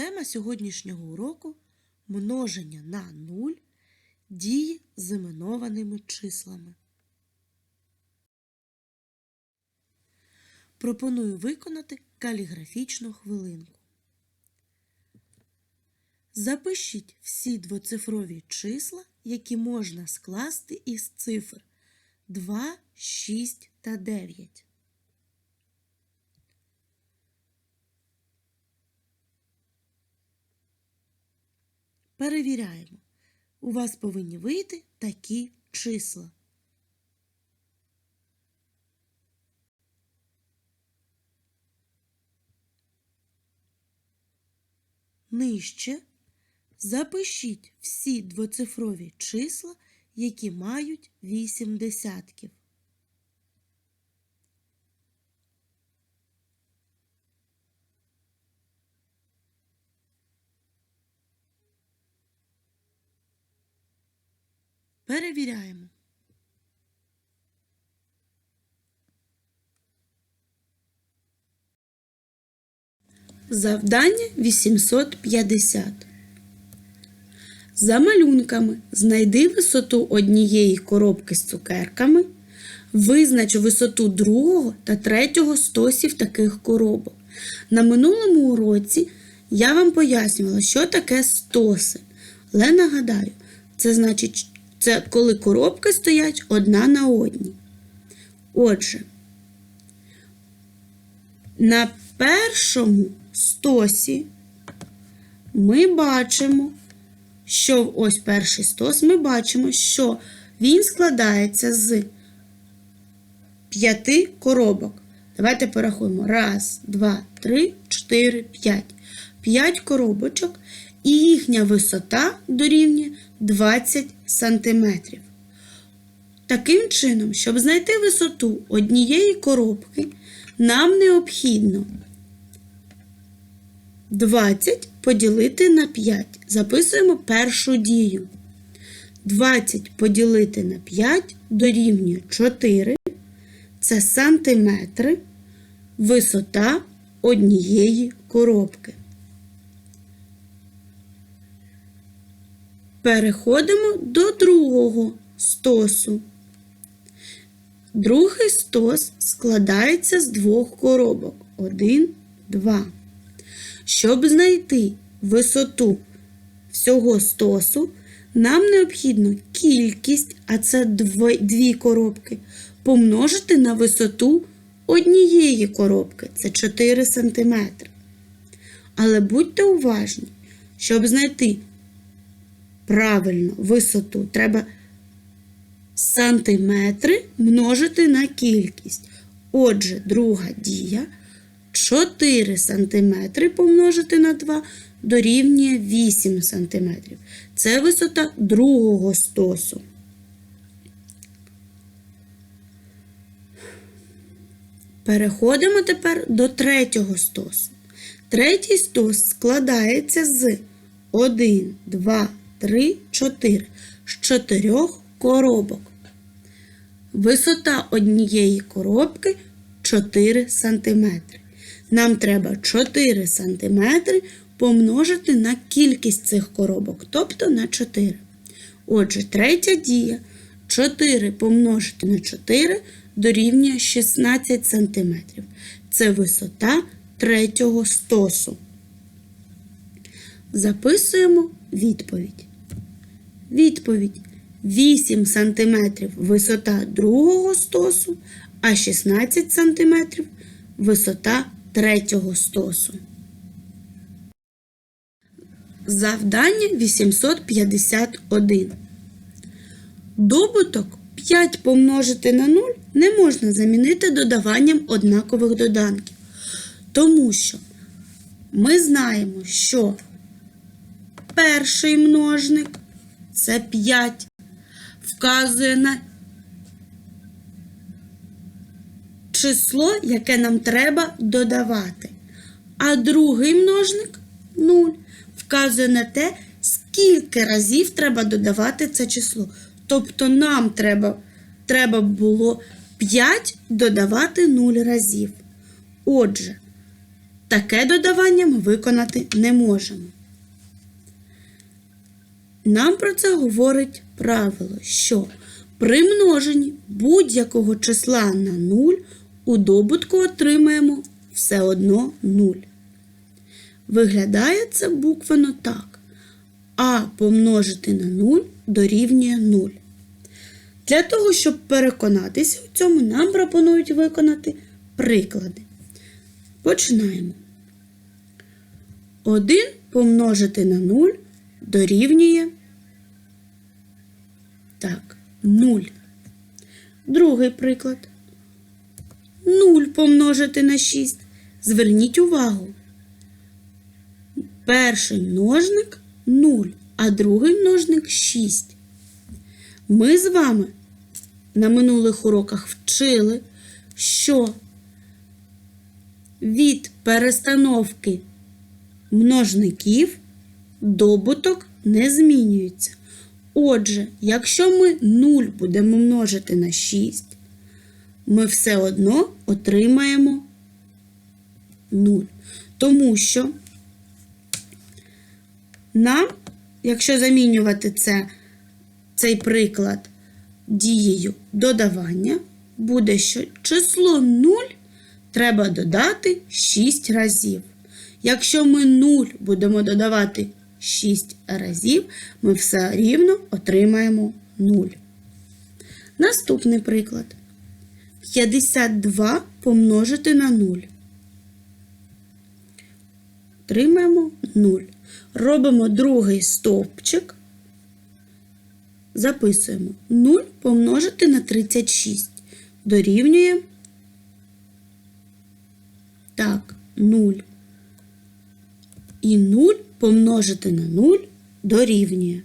Тема сьогоднішнього уроку множення на нуль дії з іменованими числами. Пропоную виконати каліграфічну хвилинку. Запишіть всі двоцифрові числа, які можна скласти із цифр 2, 6 та 9. Перевіряємо. У вас повинні вийти такі числа. Нижче запишіть всі двоцифрові числа, які мають 8 десятків. Перевіряємо. Завдання 850. За малюнками знайди висоту однієї коробки з цукерками, визнач висоту другого та третього стосів таких коробок. На минулому уроці я вам пояснювала, що таке стоси. Але нагадаю, це значить, це коли коробки стоять одна на одній. Отже, на першому стосі ми бачимо, що ось перший стос, ми бачимо, що він складається з п'яти коробок. Давайте порахуємо. Раз, два, три, чотири, п'ять. П'ять коробочок, і їхня висота дорівнює 20 см. Таким чином, щоб знайти висоту однієї коробки, нам необхідно 20 поділити на 5. Записуємо першу дію. 20 поділити на 5 дорівнює 4. Це сантиметри, висота однієї коробки. Переходимо до другого стосу. Другий стос складається з двох коробок. Один, два. Щоб знайти висоту всього стосу, нам необхідно кількість, а це дві коробки, помножити на висоту однієї коробки. Це 4 см. Але будьте уважні, щоб знайти правильно висоту, треба сантиметри множити на кількість. Отже, друга дія 4 см помножити на 2 дорівнює 8 см. Це висота другого стосу. Переходимо тепер до третього стосу. Третій стос складається з 1, 2, 3, 4 з 4 коробок. Висота однієї коробки 4 см. Нам треба 4 см помножити на кількість цих коробок, тобто на 4. Отже, третя дія 4 помножити на 4 дорівнює 16 см. Це висота третього стосу. Записуємо відповідь. Відповідь 8 см висота другого стосу, а 16 см висота третього стосу. Завдання 851. Добуток 5 помножити на 0 не можна замінити додаванням однакових доданків. Тому що ми знаємо, що перший множник це 5, вказує на число, яке нам треба додавати. А другий множник 0 вказує на те, скільки разів треба додавати це число. Тобто нам треба, треба було 5 додавати 0 разів. Отже, Таке додавання ми виконати не можемо. Нам про це говорить правило, що при множенні будь-якого числа на 0 у добутку отримаємо все одно 0. Виглядає це буквенно так. А помножити на 0 дорівнює 0. Для того, щоб переконатися у цьому, нам пропонують виконати приклади. Починаємо. 1 помножити на 0 дорівнює так, 0. Другий приклад. 0 помножити на 6. Зверніть увагу. Перший множник 0, а другий множник 6. Ми з вами на минулих уроках вчили, що від перестановки множників добуток не змінюється. Отже, якщо ми 0 будемо множити на 6, ми все одно отримаємо 0. Тому що нам, якщо замінювати це, цей приклад дією додавання, буде, що число 0 треба додати 6 разів. Якщо ми 0 будемо додавати 6 разів, ми все рівно отримаємо 0. Наступний приклад. 52 помножити на 0. Отримаємо 0. Робимо другий стовпчик. Записуємо 0 помножити на 36. Дорівнює. Так, 0. І 0 помножити на 0 дорівнює.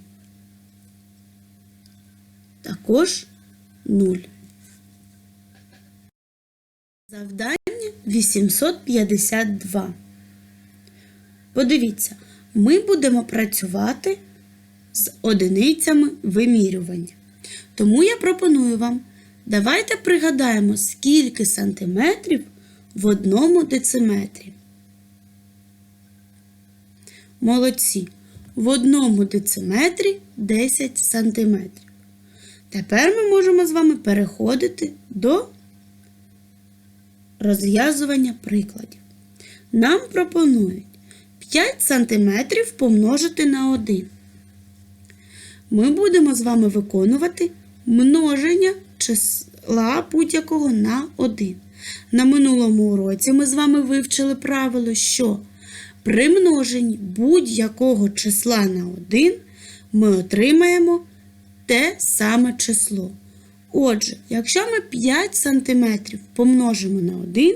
Також 0. Завдання 852. Подивіться, ми будемо працювати з одиницями вимірювання. Тому я пропоную вам, давайте пригадаємо, скільки сантиметрів в одному дециметрі. Молодці. В одному дециметрі 10 сантиметрів. Тепер ми можемо з вами переходити до розв'язування прикладів. Нам пропонують 5 сантиметрів помножити на 1. Ми будемо з вами виконувати множення числа будь-якого на 1. На минулому уроці ми з вами вивчили правило, що при множенні будь-якого числа на 1 ми отримаємо те саме число. Отже, якщо ми 5 см помножимо на 1,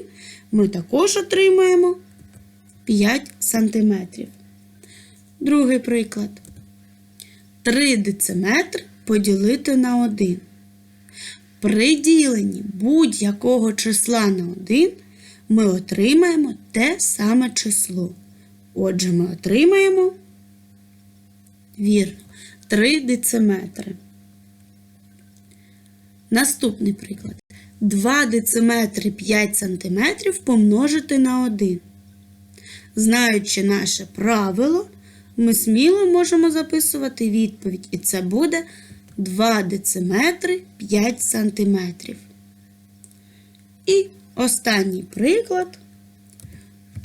ми також отримаємо 5 см. Другий приклад. 3 дециметри поділити на 1. При діленні будь-якого числа на 1 ми отримаємо те саме число. Отже, ми отримаємо, вірно, 3 дециметри. Наступний приклад. 2 дециметри 5 сантиметрів помножити на 1. Знаючи наше правило, ми сміло можемо записувати відповідь, і це буде 2 дециметри 5 сантиметрів. І останній приклад.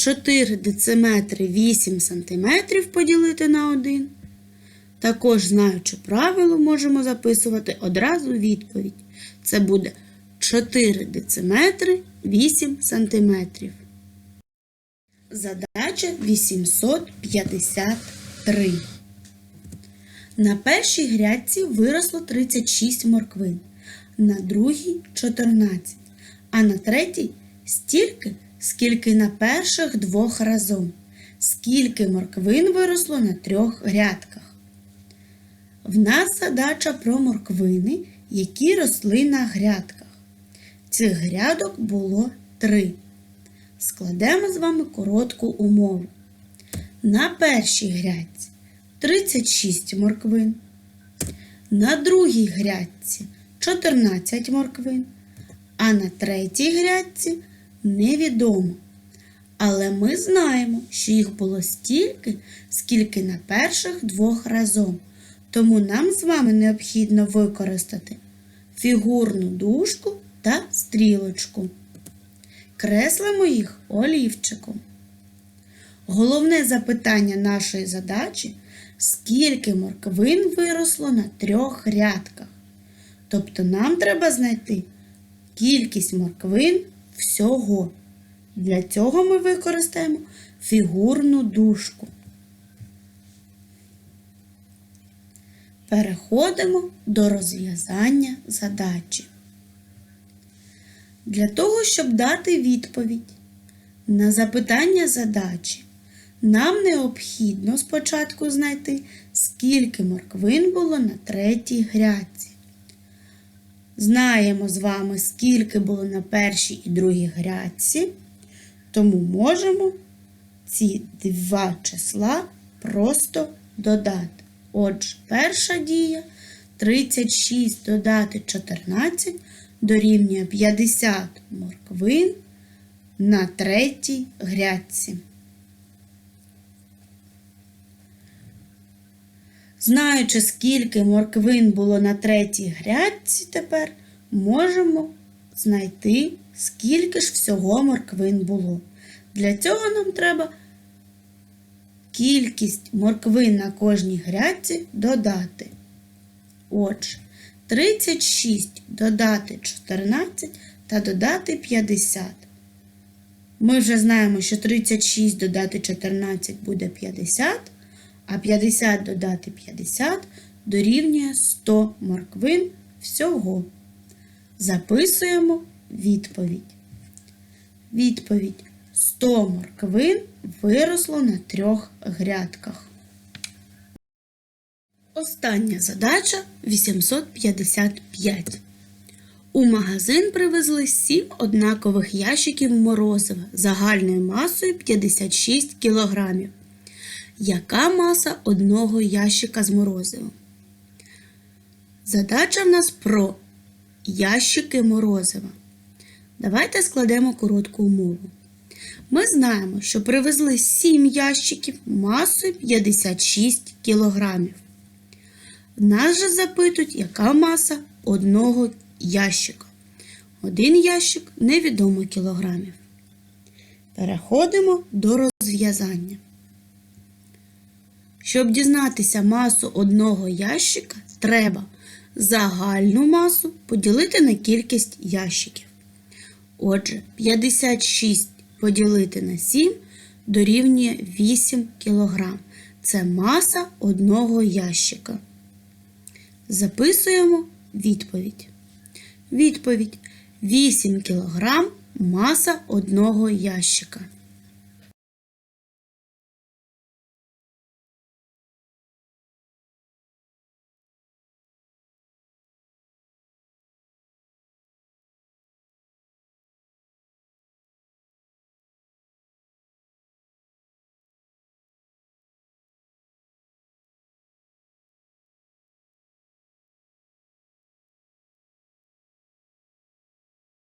4 дециметри 8 сантиметрів поділити на 1. Також, знаючи правило, можемо записувати одразу відповідь. Це буде 4 дециметри 8 сантиметрів. Задача 853. На першій грядці виросло 36 морквин, на другій 14, а на третій стільки, скільки на перших двох разом. Скільки морквин виросло на трьох грядках. В нас задача про морквини, які росли на грядках. Цих грядок було три. Складемо з вами коротку умову. На першій грядці 36 морквин. На другій грядці 14 морквин. А на третій грядці невідомо. Але ми знаємо, що їх було стільки, скільки на перших двох разом. Тому нам з вами необхідно використати фігурну дужку та стрілочку. Креслимо їх олівчиком. Головне запитання нашої задачі скільки морквин виросло на трьох рядках. Тобто нам треба знайти кількість морквин всього. Для цього ми використаємо фігурну дужку. Переходимо до розв'язання задачі. Для того, щоб дати відповідь на запитання задачі, нам необхідно спочатку знайти, скільки морквин було на третій грядці. Знаємо з вами, скільки було на першій і другій грядці, тому можемо ці два числа просто додати. Отже, перша дія 36 додати 14 дорівнює 50 морквин на третій грядці. Знаючи, скільки морквин було на третій грядці тепер, можемо знайти, скільки ж всього морквин було. Для цього нам треба кількість морквин на кожній грядці додати. Отже, 36 додати 14 та додати 50. Ми вже знаємо, що 36 додати 14 буде 50, а 50 додати 50 дорівнює 100 морквин всього. Записуємо відповідь. Відповідь 100 морквин виросло на трьох грядках. Остання задача 855. У магазин привезли 7 однакових ящиків морозива загальною масою 56 кг. Яка маса одного ящика з морозивом? Задача в нас про ящики морозива. Давайте складемо коротку умову. Ми знаємо, що привезли 7 ящиків масою 56 кілограмів. Нас же запитують, яка маса одного ящика. Один ящик невідомо кілограмів. Переходимо до розв'язання. Щоб дізнатися масу одного ящика, треба загальну масу поділити на кількість ящиків. Отже, 56 поділити на 7 дорівнює 8 кг. Це маса одного ящика. Записуємо відповідь. Відповідь 8 кг маса одного ящика.